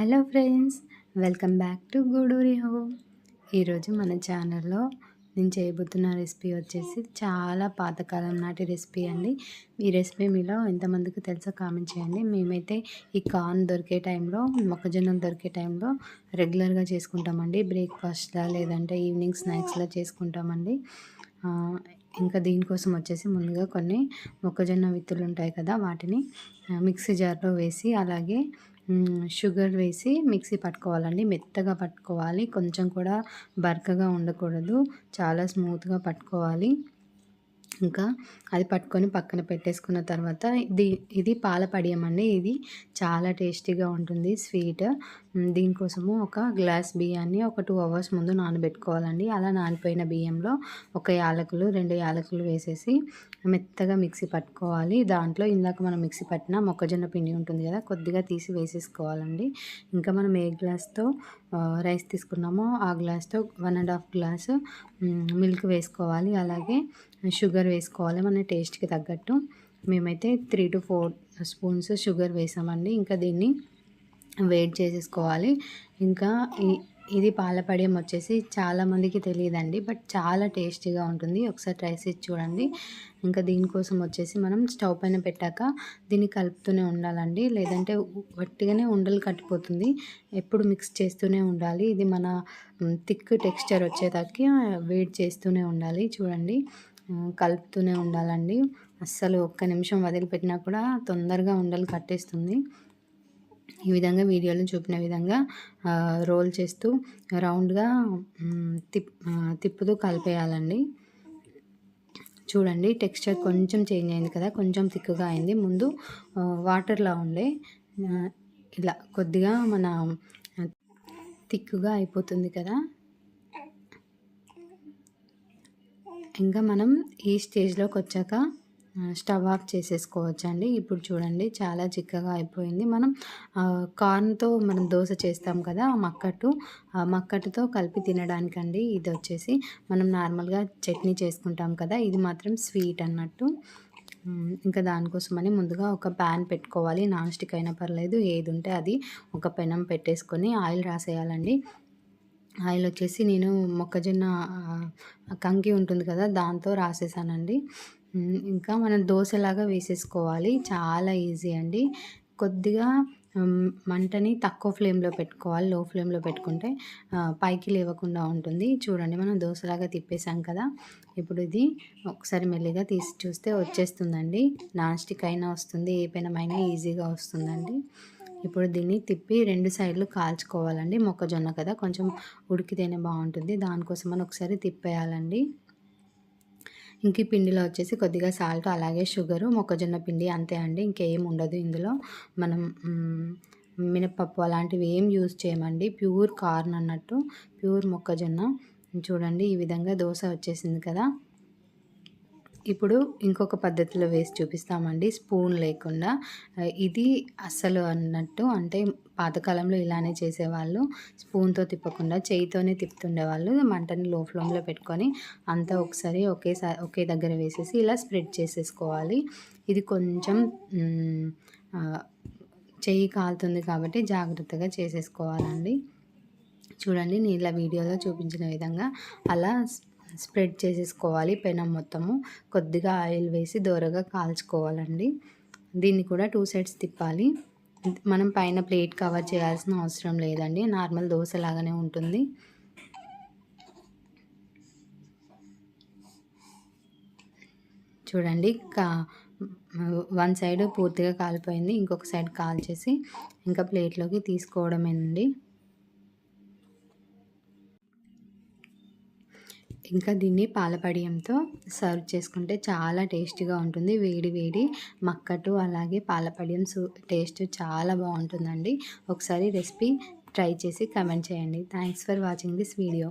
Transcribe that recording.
Hello friends welcome back to Gooduri home ఈరోజు మన ఛానల్లో నేను చేయబోతున్న రెసిపీ వచ్చేసి చాలా పాతకాలం నాటి రెసిపీ అండి. ఈ రెసిపీ మీలో ఎంతమందికి తెలుసో కామెంట్ చేయండి. మేమైతే ఈ కార్న్ దొరికే టైంలో మొక్కజొన్నలు దొరికే టైంలో రెగ్యులర్గా చేసుకుంటామండి. బ్రేక్ఫాస్ట్లా లేదంటే ఈవినింగ్ స్నాక్స్లా చేసుకుంటామండి. ఇంకా దీనికోసం వచ్చేసి ముందుగా కొన్ని మొక్కజొన్న విత్తులు ఉంటాయి కదా వాటిని మిక్సీ జార్లో వేసి అలాగే షుగర్ వేసి మిక్సీ పట్టుకోవాలండి. మెత్తగా పట్టుకోవాలి. కొంచెం కూడా బరకగా ఉండకూడదు. చాలా స్మూత్గా పట్టుకోవాలి. ఇంకా అది పట్టుకొని పక్కన పెట్టేసుకున్న తర్వాత ఇది ఇది పాల పడియం అండి. ఇది చాలా టేస్టీగా ఉంటుంది స్వీట్. దీనికోసము ఒక గ్లాస్ బియ్యాన్ని ఒక టూ అవర్స్ ముందు నానబెట్టుకోవాలండి. అలా నానిపోయిన బియ్యంలో ఒక యాలకులు రెండు యాలకులు వేసేసి మెత్తగా మిక్సీ పట్టుకోవాలి. దాంట్లో ఇందాక మనం మిక్సీ పట్టిన మొక్కజొన్న పిండి ఉంటుంది కదా కొద్దిగా తీసి వేసేసుకోవాలండి. ఇంకా మనం ఏ గ్లాస్తో రైస్ తీసుకున్నామో ఆ గ్లాస్తో one and half glass milk వేసుకోవాలి. అలాగే షుగర్ వేసుకోవాలి మన టేస్ట్కి తగ్గట్టు. మేమైతే three to four spoons sugar వేసామండి. ఇంకా దీన్ని వెయిట్ చేసేసుకోవాలి. ఇంకా ఇది పాలపడియం వచ్చేసి చాలామందికి తెలియదండి బట్ చాలా టేస్టీగా ఉంటుంది. ఒకసారి ట్రై చేసి చూడండి. ఇంకా దీనికోసం వచ్చేసి మనం స్టవ్ పైన పెట్టాక దీన్ని కలుపుతూనే ఉండాలండి. లేదంటే వట్టిగానే ఉండలు కట్టిపోతుంది. ఎప్పుడు మిక్స్ చేస్తూనే ఉండాలి. ఇది మన థిక్ టెక్స్చర్ వచ్చేదానికి వెయిట్ చేస్తూనే ఉండాలి. చూడండి. కలుపుతూనే ఉండాలండి. అస్సలు ఒక్క నిమిషం వదిలిపెట్టినా కూడా తొందరగా ఉండలు కట్టేస్తుంది. ఈ విధంగా వీడియోలో చూపిన విధంగా రోల్ చేస్తూ రౌండ్గా తిప్ తిప్పుతూ కలిపేయాలండి. చూడండి టెక్స్చర్ కొంచెం చేంజ్ అయింది కదా కొంచెం తిక్కుగా అయింది. ముందు వాటర్లా ఉండే ఇలా కొద్దిగా మన తిక్కుగా అయిపోతుంది కదా. ఇంకా మనం ఈ స్టేజ్లోకి వచ్చాక స్టవ్ ఆఫ్ చేసేసుకోవచ్చండి. ఇప్పుడు చూడండి చాలా చిక్కగా అయిపోయింది. మనం కార్న్తో మనం దోశ చేస్తాం కదా మక్కట్టు మక్కట్టుతో కలిపి తినడానికండి ఇది వచ్చేసి మనం నార్మల్గా చట్నీ చేసుకుంటాం కదా ఇది మాత్రం స్వీట్ అన్నట్టు. ఇంకా దానికోసమని ముందుగా ఒక ప్యాన్ పెట్టుకోవాలి. నాన్ స్టిక్ అయినా పర్లేదు ఏది ఉంటే అది ఒక పెనం పెట్టేసుకొని ఆయిల్ రాసేయాలండి. ఆయిల్ వచ్చేసి నేను మొక్కజొన్న కంకి ఉంటుంది కదా దాంతో రాసేసానండి. ఇంకా మనం దోశలాగా వేసేసుకోవాలి. చాలా ఈజీ అండి. కొద్దిగా మంటని తక్కువ ఫ్లేమ్లో పెట్టుకోవాలి. లో ఫ్లేమ్లో పెట్టుకుంటే పైకి లేవకుండా ఉంటుంది. చూడండి మనం దోశలాగా తిప్పేసాం కదా. ఇప్పుడు ఇది ఒకసారి మెల్లిగా తీసి చూస్తే వచ్చేస్తుందండి. నాన్ స్టిక్ అయినా వస్తుంది ఏ పెనమైనా ఈజీగా వస్తుందండి. ఇప్పుడు దీన్ని తిప్పి రెండు సైడ్లు కాల్చుకోవాలండి. మొక్కజొన్న కదా కొంచెం ఉడికితేనే బాగుంటుంది. దానికోసం మనం ఒకసారి తిప్పేయాలండి. ఇంక పిండిలో వచ్చేసి కొద్దిగా సాల్ట్ అలాగే షుగరు మొక్కజొన్న పిండి అంతే అండి. ఇంకేం ఉండదు ఇందులో. మనం మినపప్పు అలాంటివి ఏం యూజ్ చేయమండి. ప్యూర్ కార్న్ అన్నట్టు ప్యూర్ మొక్కజొన్న. చూడండి ఈ విధంగా దోశ వచ్చేసింది కదా. ఇప్పుడు ఇంకొక పద్ధతిలో వేసి చూపిస్తామండి. స్పూన్ లేకుండా. ఇది అస్సలు అన్నట్టు అంటే పాతకాలంలో ఇలానే చేసేవాళ్ళు. స్పూన్తో తిప్పకుండా చేయితోనే తిప్పుతుండేవాళ్ళు. మంటని లో ఫ్లేమ్లో పెట్టుకొని అంతా ఒకసారి ఒకేసారి ఒకే దగ్గర వేసేసి ఇలా స్ప్రెడ్ చేసేసుకోవాలి. ఇది కొంచెం చెయ్యి కాలుతుంది కాబట్టి జాగ్రత్తగా చేసేసుకోవాలండి. చూడండి నేను ఇలా వీడియోలో చూపించిన విధంగా అలా స్ప్రెడ్ చేసేసుకోవాలి పెనం మొత్తము. కొద్దిగా ఆయిల్ వేసి దోరగా కాల్చుకోవాలండి. దీన్ని కూడా టూ సైడ్స్ తిప్పాలి. మనం పైన ప్లేట్ కవర్ చేయాల్సిన అవసరం లేదండి. నార్మల్ దోశ లాగానే ఉంటుంది. చూడండి కా వన్ సైడ్ పూర్తిగా కాలిపోయింది. ఇంకొక సైడ్ కాల్చేసి ఇంకా ప్లేట్లోకి తీసుకోవడమేనండి. ఇంకా దీన్ని పాలపడియంతో సర్వ్ చేసుకుంటే చాలా టేస్టీగా ఉంటుంది. వేడి వేడి మక్కటు అలాగే పాలపడియం సూ టేస్ట్ చాలా బాగుంటుందండి. ఒకసారి రెసిపీ ట్రై చేసి కమెంట్ చేయండి. Thanks for watching this video.